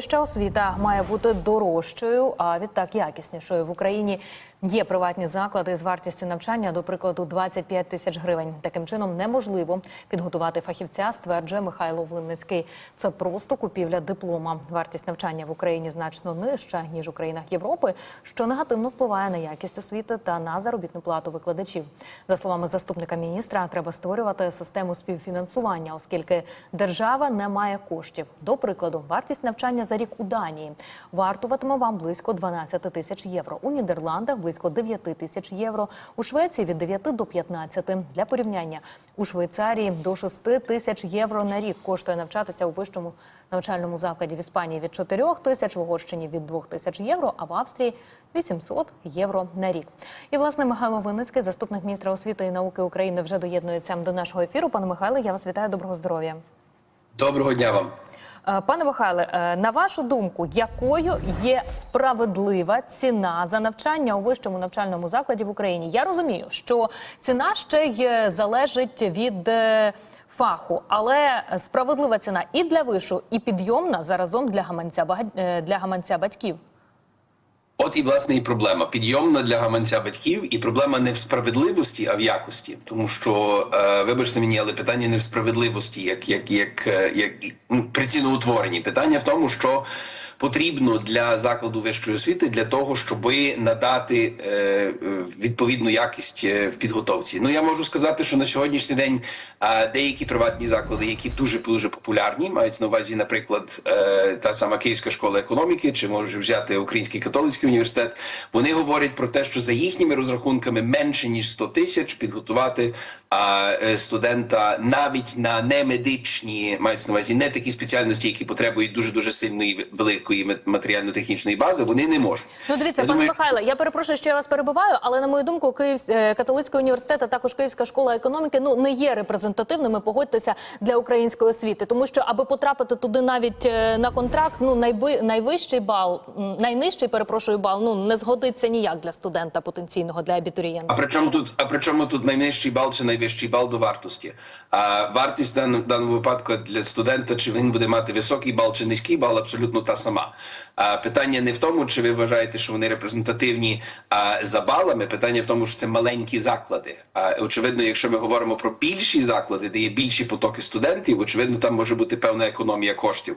Вища освіта має бути дорожчою, а відтак якіснішою в Україні. Є приватні заклади з вартістю навчання, до прикладу, 25 тисяч гривень. Таким чином неможливо підготувати фахівця, стверджує Михайло Винницький. Це просто купівля диплома. Вартість навчання в Україні значно нижча ніж у країнах Європи, що негативно впливає на якість освіти та на заробітну плату викладачів. За словами заступника міністра, треба створювати систему співфінансування, оскільки держава не має коштів. До прикладу, вартість навчання за рік у Данії вартуватиме вам близько 12 тисяч євро. У Нідерландах близько 9 тисяч євро. У Швеції від 9 до 15. Для порівняння у Швейцарії до 6 тисяч євро на рік коштує навчатися у вищому навчальному закладі в Іспанії від 4 тисяч, в Угорщині від 2 тисяч євро, а в Австрії 800 євро на рік. І власне Михайло Винницький, заступник міністра освіти і науки України, вже доєднується до нашого ефіру. Пане Михайле, я вас вітаю. Доброго здоров'я. Доброго дня вам. Е, Пане Михайле, е, на вашу думку, якою є справедлива ціна за навчання у вищому навчальному закладі в Україні? Я розумію, що ціна ще й е, залежить від фаху, але справедлива ціна і для вишу, і підйомна заразом для гаманця для гаманця батьків. От і власне і проблема підйомна для гаманця батьків, і проблема не в справедливості, а в якості. Тому що, е, вибачте мені, але питання не в справедливості, як, як, як, як, як ну, при ціноутворенні. Питання в тому, що потрібно для закладу вищої освіти для того, щоб надати е, е, відповідну якість е, в підготовці. Ну я можу сказати, що на сьогоднішній день деякі приватні заклади, які дуже дуже популярні, мають на увазі, наприклад, та сама Київська школа економіки, чи може взяти Український католицький університет. Вони говорять про те, що за їхніми розрахунками менше ніж 100 тисяч підготувати студента навіть на немедичні, мають на увазі не такі спеціальності, які потребують дуже дуже сильної великої матеріально-технічної бази. Вони не можуть. Ну, дивіться, Я пане думаю, Михайле, я перепрошую, що я вас перебиваю, але на мою думку, Київ е, католицький університет, а також Київська школа економіки, ну не є репрезентативними. Погодьтеся для української освіти, тому що аби потрапити туди навіть е, на контракт, ну найби найвищий бал, найнижчий, перепрошую, бал, ну не згодиться ніяк для студента потенційного для абітурієнта. А при чому тут, а при чому тут найнижчий бал чи найвищий бал до вартості? А вартість в в даному випадку для студента, чи він буде мати високий бал чи низький бал, абсолютно та сама. Питання не в тому, чи ви вважаєте, що вони репрезентативні за балами. Питання в тому, що це маленькі заклади. Очевидно, якщо ми говоримо про більші заклади, де є більші потоки студентів, очевидно, там може бути певна економія коштів.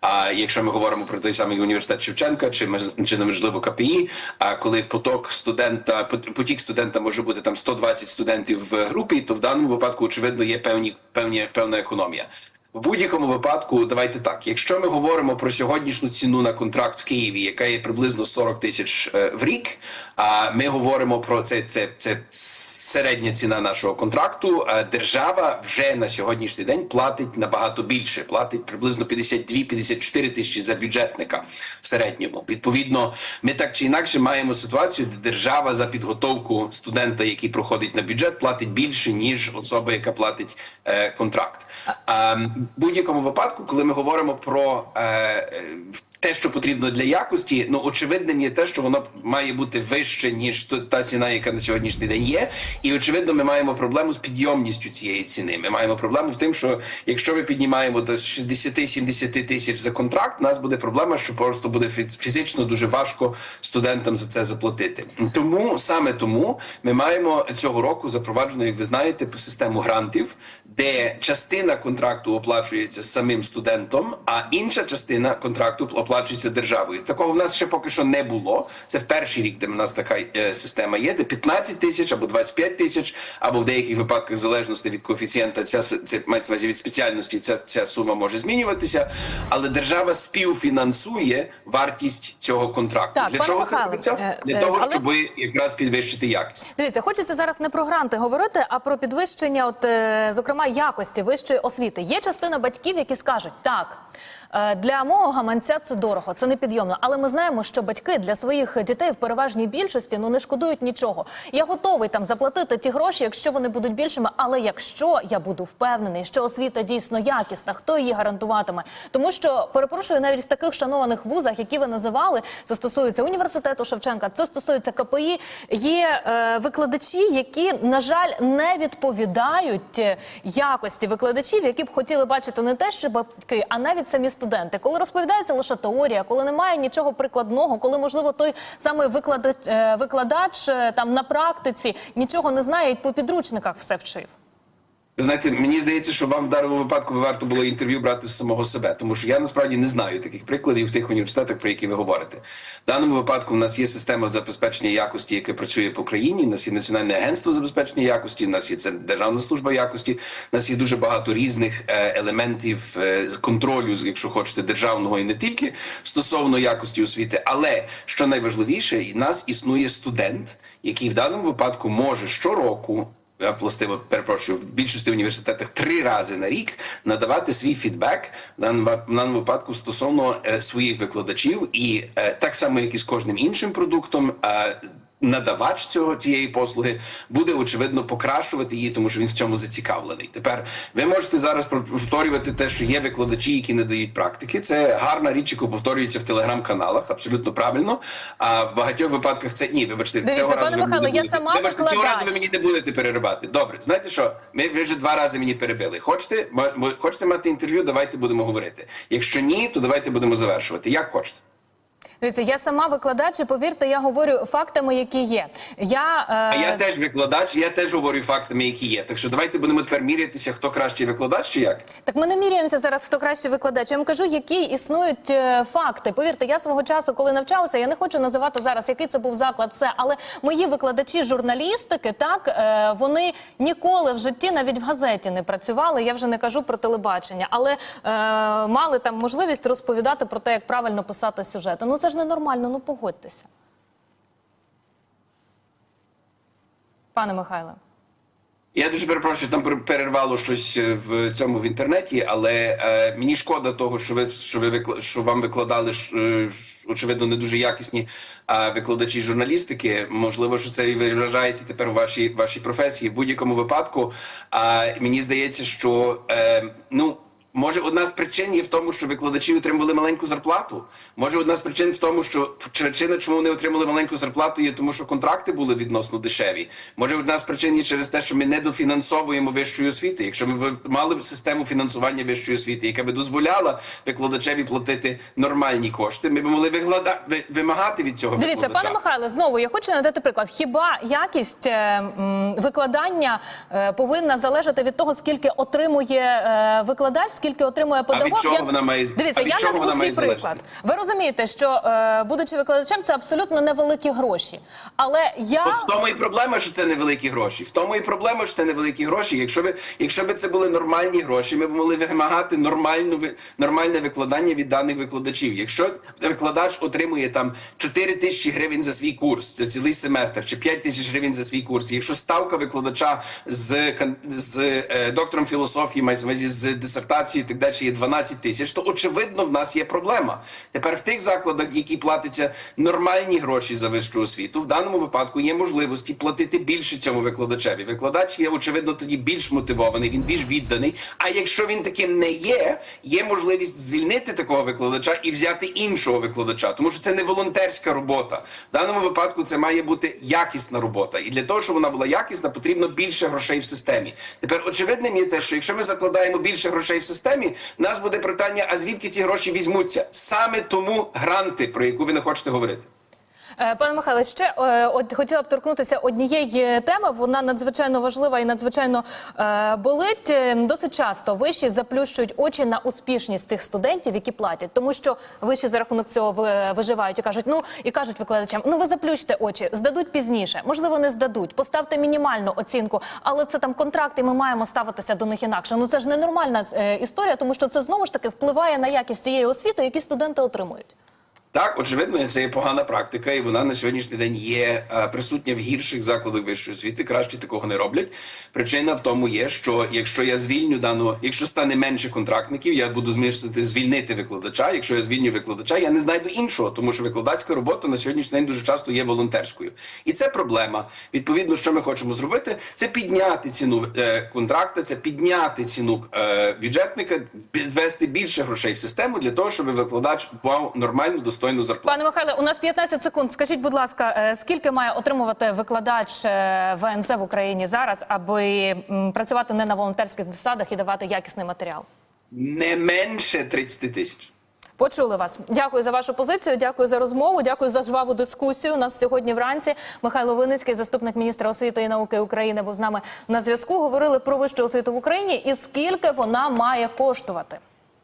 А якщо ми говоримо про той самий університет Шевченка, чи чи можливо КПІ, а коли поток студента потік студента може бути там 120 студентів в групі, то в даному випадку очевидно є певні певні певна економія. В будь-якому випадку, давайте так. Якщо ми говоримо про сьогоднішню ціну на контракт в Києві, яка є приблизно 40 тисяч е, в рік, а ми говоримо про це, це, це середня ціна нашого контракту. Держава вже на сьогоднішній день платить набагато більше, платить приблизно 52-54 тисячі за бюджетника в середньому. Відповідно, ми так чи інакше маємо ситуацію, де держава за підготовку студента, який проходить на бюджет, платить більше ніж особа, яка платить е, контракт. А, будь-якому випадку, коли ми говоримо про е, е, те, що потрібно для якості, ну очевидним є те, що воно має бути вище ніж та ціна, яка на сьогоднішній день є. І очевидно, ми маємо проблему з підйомністю цієї ціни. Ми маємо проблему в тим, що якщо ми піднімаємо до 60-70 тисяч за контракт, у нас буде проблема, що просто буде фі- фізично дуже важко студентам за це заплатити. Тому саме тому ми маємо цього року запроваджено, як ви знаєте, систему грантів, де частина контракту оплачується самим студентом, а інша частина контракту оплачується державою. Такого в нас ще поки що не було. Це в перший рік, де в нас така е, система є, де 15 тисяч або 25 тисяч, або в деяких випадках залежності від коефіцієнта, ця це мається увазі від спеціальності. Ця, ця сума може змінюватися, але держава співфінансує вартість цього контракту. Так, для чого це робиться? е, Для е, того, але- щоб якраз підвищити якість. Дивіться, хочеться зараз не про гранти говорити, а про підвищення, от е, зокрема, якості вищої освіти. Є частина батьків, які скажуть, так для мого гаманця це дорого, це непідйомно. Але ми знаємо, що батьки для своїх дітей в переважній більшості ну не шкодують нічого. Я готовий там заплатити ті гроші, якщо вони будуть більшими. Але якщо я буду впевнений, що освіта дійсно якісна, хто її гарантуватиме? Тому що перепрошую, навіть в таких шанованих вузах, які ви називали, це стосується університету Шевченка, це стосується КПІ. Є е, викладачі, які на жаль не відповідають е, якості викладачів, які б хотіли бачити не те, що батьки, а навіть самі студенти, коли розповідається лише теорія, коли немає нічого прикладного, коли можливо той самий викладач, е, викладач е, там на практиці нічого не знає і по підручниках все вчив. Ви знаєте, мені здається, що вам в даному випадку варто було інтерв'ю брати з самого себе, тому що я насправді не знаю таких прикладів в тих університетах, про які ви говорите. В даному випадку в нас є система забезпечення якості, яка працює по країні. У нас є національне агентство забезпечення якості. У нас є державна служба якості. У нас є дуже багато різних е, елементів е, контролю, якщо хочете, державного і не тільки стосовно якості освіти. Але що найважливіше, і нас існує студент, який в даному випадку може щороку властиво перепрошую в більшості університетах три рази на рік надавати свій фідбек в даному, випадку стосовно е, своїх викладачів, і е, так само як і з кожним іншим продуктом. Надавач цього цієї послуги буде очевидно покращувати її, тому що він в цьому зацікавлений. Тепер ви можете зараз повторювати те, що є викладачі, які не дають практики. Це гарна річ, яку повторюється в телеграм-каналах, абсолютно правильно. А в багатьох випадках це ні. Вибачте, Дивіться, цього разу ви Михайло, я сама Вибачте, цього разу ви мені не будете переривати. Добре, знаєте що? Ми ви вже два рази мені перебили. Хочете, хочете мати інтерв'ю? Давайте будемо говорити. Якщо ні, то давайте будемо завершувати. Як хочете. Дивіться, я сама викладач, і повірте, я говорю фактами, які є. Я, е, А я теж викладач, я теж говорю фактами, які є. Так що давайте будемо тепер мірятися, хто кращий викладач чи як. Так ми не міряємося зараз, хто кращий викладач. Я вам кажу, які існують е, факти. Повірте, я свого часу, коли навчалася, я не хочу називати зараз, який це був заклад, все, але мої викладачі журналістики, так е, вони ніколи в житті навіть в газеті не працювали. Я вже не кажу про телебачення, але е, мали там можливість розповідати про те, як правильно писати сюжети. Ну це ж ненормально, ну погодьтеся. Пане Михайле. Я дуже перепрошую, там перервало щось е, в цьому в інтернеті, але е, мені шкода того, що ви що ви викла- що вам викладали ж, е, очевидно не дуже якісні е, викладачі журналістики. Можливо, що це і виражається тепер у вашій вашій професії. В будь-якому випадку. А мені здається, що е, ну. Може, одна з причин є в тому, що викладачі отримували маленьку зарплату. Може, одна з причин в тому, що причина, чому вони отримали маленьку зарплату, є тому, що контракти були відносно дешеві. Може, одна з причин є через те, що ми недофінансовуємо вищої освіти. Якщо ми б мали б систему фінансування вищої освіти, яка би дозволяла викладачеві платити нормальні кошти, ми б могли виглада... ви- вимагати від цього Дивіться, викладача. пане Михайле, знову я хочу надати приклад. Хіба якість е, викладання е, повинна залежати від того, скільки отримує е, викладач, скільки отримує педагог? чого Я- вона має- Дивіться, а від я чого назву вона свій залежати? приклад. Ви розумієте, що е, будучи викладачем, це абсолютно невеликі гроші. Але я От в тому і проблема, що це невеликі гроші. В тому і проблема, що це невеликі гроші. Якщо ви, якщо б це були нормальні гроші, ми б могли вимагати нормальну нормальне викладання від даних викладачів. Якщо викладач отримує там 4 тисячі гривень за свій курс, це цілий семестр, чи 5 тисяч гривень за свій курс. Якщо ставка викладача з з е, доктором філософії, має з дисертацією і так далі, є 12 тисяч, то очевидно в нас є проблема. Тепер в тих закладах, які платяться нормальні гроші за вищу освіту, в даному випадку є можливості платити більше цьому викладачеві. Викладач є очевидно тоді більш мотивований, він більш відданий. А якщо він таким не є, є можливість звільнити такого викладача і взяти іншого викладача, тому що це не волонтерська робота. В даному випадку це має бути якісна робота, і для того, щоб вона була якісна, потрібно більше грошей в системі. Тепер очевидним є те, що якщо ми закладаємо більше грошей в системі, в нас буде питання: а звідки ці гроші візьмуться? Саме тому гранти, про яку ви не хочете говорити. Е, Пане Михайле, ще е, от хотіла б торкнутися однієї теми. Вона надзвичайно важлива і надзвичайно е, болить. Е, Досить часто виші заплющують очі на успішність тих студентів, які платять, тому що виші за рахунок цього виживають і кажуть, ну і кажуть викладачам, ну ви заплющте очі, здадуть пізніше. Можливо, не здадуть. Поставте мінімальну оцінку, але це там контракти. Ми маємо ставитися до них інакше. Ну це ж ненормальна е, історія, тому що це знову ж таки впливає на якість цієї освіти, які студенти отримують. Так, очевидно, це є погана практика, і вона на сьогоднішній день є е, присутня в гірших закладах вищої освіти. Краще такого не роблять. Причина в тому є, що якщо я звільню дану, якщо стане менше контрактників, я буду змусити звільнити викладача. Якщо я звільню викладача, я не знайду іншого, тому що викладацька робота на сьогоднішній день дуже часто є волонтерською, і це проблема. Відповідно, що ми хочемо зробити, це підняти ціну е, контракта, це підняти ціну е, бюджетника, ввести більше грошей в систему для того, щоб викладач мав нормальну достойну зарплату. Пане Михайле, у нас 15 секунд. Скажіть, будь ласка, е, скільки має отримувати викладач е, ВНЗ в Україні зараз, аби працювати не на волонтерських засадах і давати якісний матеріал? Не менше 30 тисяч. Почули вас. Дякую за вашу позицію. Дякую за розмову. Дякую за жваву дискусію. У нас сьогодні вранці Михайло Виницький, заступник міністра освіти і науки України, був з нами на зв'язку. Говорили про вищу освіту в Україні і скільки вона має коштувати.